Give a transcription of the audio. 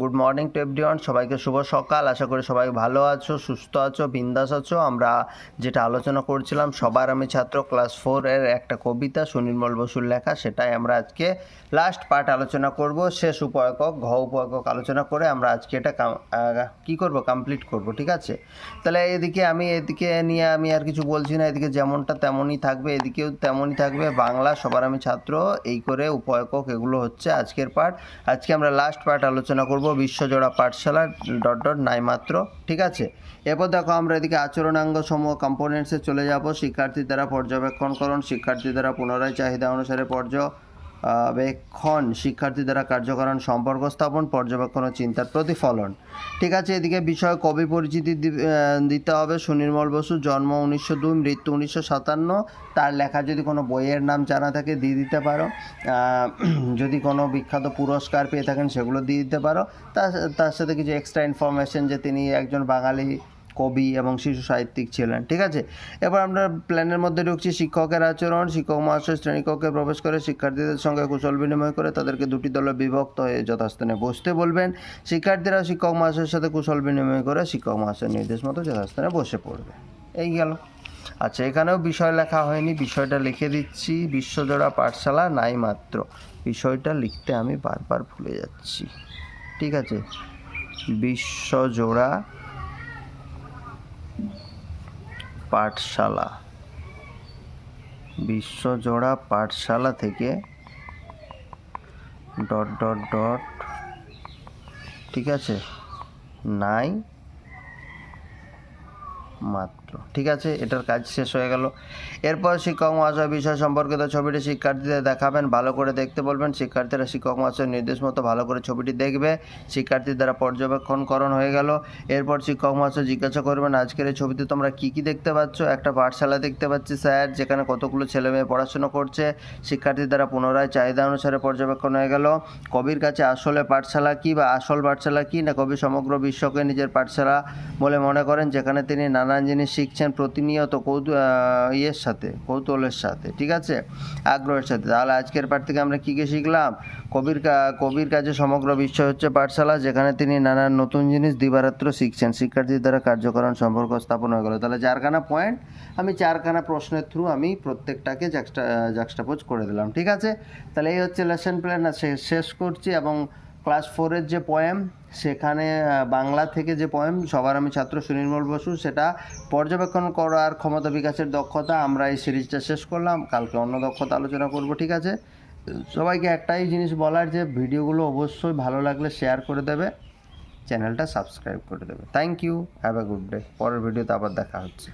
Good morning to everyone সবাইকে শুভ সকাল। আশা করি সবাই ভালো আছো, সুস্থ আছো, বিন্দাস আছো। আমরা যেটা আলোচনা করছিলাম, সবার আমি ছাত্র ক্লাস ফোর এর একটা কবিতা, সুনির্মল বসুর লেখা। সেটাই আমরা আজকে লাস্ট পার্ট আলোচনা করব। শেষ উপয়কক, ঘ উপয়কক আলোচনা করে আমরা আজকে এটা কি করব কমপ্লিট করব, ঠিক আছে? তাহলে এদিকে আমি, এদিকে নিয়ে আমি আর কিছু বলছি না। এদিকে যেমনটা তেমনই থাকবে, এদিকেও তেমনই থাকবে। বাংলা সবার আমি ছাত্র, এই করে উপয়কক এগুলো হচ্ছে আজকের পার্ট আজকে আমরা লাস্ট পার্ট আলোচনা করব। বিশ্বজোড়া পাঠশালা, ডট ডট, নাই মাত্র, ঠিক আছে? এরপর দেখো আমরা এদিকে আচরণাঙ্গ সমূহ কম্পোনেন্টসে চলে যাব। শিক্ষার্থী দ্বারা পর্যবেক্ষণ পর্যবেক্ষণকরণ শিক্ষার্থী দ্বারা পুনরায় চাহিদা অনুসারে পর্যবেক্ষণ শিক্ষার্থী দ্বারা কার্যকরণ সম্পর্ক স্থাপন, পর্যবেক্ষণ ও চিন্তার প্রতিফলন। ঠিক আছে, এদিকে বিষয় কবি পরিচিতি দিতে হবে। সুনির্মল বসু, জন্ম উনিশশো দুই, মৃত্যু উনিশশো সাতান্ন। তার লেখা যদি কোনো বইয়ের নাম জানা থাকে, দিয়ে দিতে পারো। যদি কোনো বিখ্যাত পুরস্কার পেয়ে থাকেন, সেগুলো দিয়ে দিতে পারো। তার তার সাথে কিছু এক্সট্রা ইনফরমেশন যে তিনি একজন বাঙালি কবি এবং শিশু সাহিত্যিক ছিলেন, ঠিক আছে? এবার আমরা প্ল্যানের মধ্যে ঢুকছি। শিক্ষকের আচরণ, শিক্ষক মহাশয় শ্রেণীকক্ষে প্রবেশ করে শিক্ষার্থীদের সঙ্গে কুশল বিনিময় করে তাদেরকে দুটি দলে বিভক্ত হয়ে যথাস্থানে বসতে বলবেন। শিক্ষার্থীরা শিক্ষক মহাশয়ের সাথে কুশল বিনিময় করে শিক্ষক মহাশয়ের নির্দেশ মতো যথাস্থানে বসে পড়বে। এই গেল। আচ্ছা এখানেও বিষয় লেখা হয়নি, বিষয়টা লিখে দিচ্ছি। বিশ্বজোড়া পাঠশালা নাই মাত্র। বিষয়টা লিখতে আমি বারবার ভুলে যাচ্ছি। ঠিক আছে? বিশ্বজোড়া পাঠশালা। বিশ্বজোড়া পাঠশালা থেকে ডট ডট ডট ঠিক আছে? নাই মাত্র। ঠিক আছে, এটার কাজ শেষ হয়ে গেল। এরপর শিক্ষক মহাশয় বিষয় সম্পর্কিত ছবিটি শিক্ষার্থীদের দেখাবেন, ভালো করে দেখতে বলবেন। শিক্ষার্থীরা শিক্ষক মহাশয়ের নির্দেশ মতো ভালো করে ছবিটি দেখবে। শিক্ষার্থীর দ্বারা পর্যবেক্ষণকরণ হয়ে গেল। এরপর শিক্ষক মহাশয় জিজ্ঞাসা করবেন, আজকের এই ছবিতে তোমরা কি কি দেখতে পাচ্ছ? একটা পাঠশালা দেখতে পাচ্ছি, স্যার, যেখানে কতগুলো ছেলে মেয়ে পড়াশোনা করছে। শিক্ষার্থীর দ্বারা পুনরায় চাহিদা অনুসারে পর্যবেক্ষণ হয়ে গেল। কবির কাছে আসলে পাঠশালা কি বা আসল পাঠশালা কি, না কবি সমগ্র বিশ্বকে নিজের পাঠশালা বলে মনে করেন, যেখানে তিনি নানান জিনিস শিখছেন প্রতিনিয়ত কৌতু ইয়ের সাথে, কৌতূহলের সাথে, ঠিক আছে? আগ্রহের সাথে। তাহলে আজকের পাঠ থেকে আমরা কী কী শিখলাম? কবির কবির কাছে সমগ্র বিশ্ব হচ্ছে পাঠশালা, যেখানে তিনি নানান নতুন জিনিস দিবারাত্র শিখছেন। শিক্ষার্থীর দ্বারা কার্যকরণ সম্পর্ক স্থাপন হয়ে গেল। তাহলে চারখানা পয়েন্ট আমি চারখানা প্রশ্নের থ্রু আমি প্রত্যেকটাকে জাক্সটা জাক্সটাপোজ করে দিলাম, ঠিক আছে? তাহলে এই হচ্ছে লেসন প্ল্যান শেষ করছি এবং ক্লাস ফোরের যে পয়েম সেখানে বাংলা থেকে যে পয়েম সবার আমি ছাত্র সুনির্মল বসু, সেটা পর্যবেক্ষণ করার ক্ষমতা বিকাশের দক্ষতা আমরা এই সিরিজটা শেষ করলাম। কালকে অন্য দক্ষতা আলোচনা করব, ঠিক আছে? সবাইকে একটাই জিনিস বলার যে, ভিডিওগুলো অবশ্যই ভালো লাগলে শেয়ার করে দেবে চ্যানেলটা সাবস্ক্রাইব করে দেবে। Thank you have a good day পরের ভিডিওতে আবার দেখা হচ্ছে।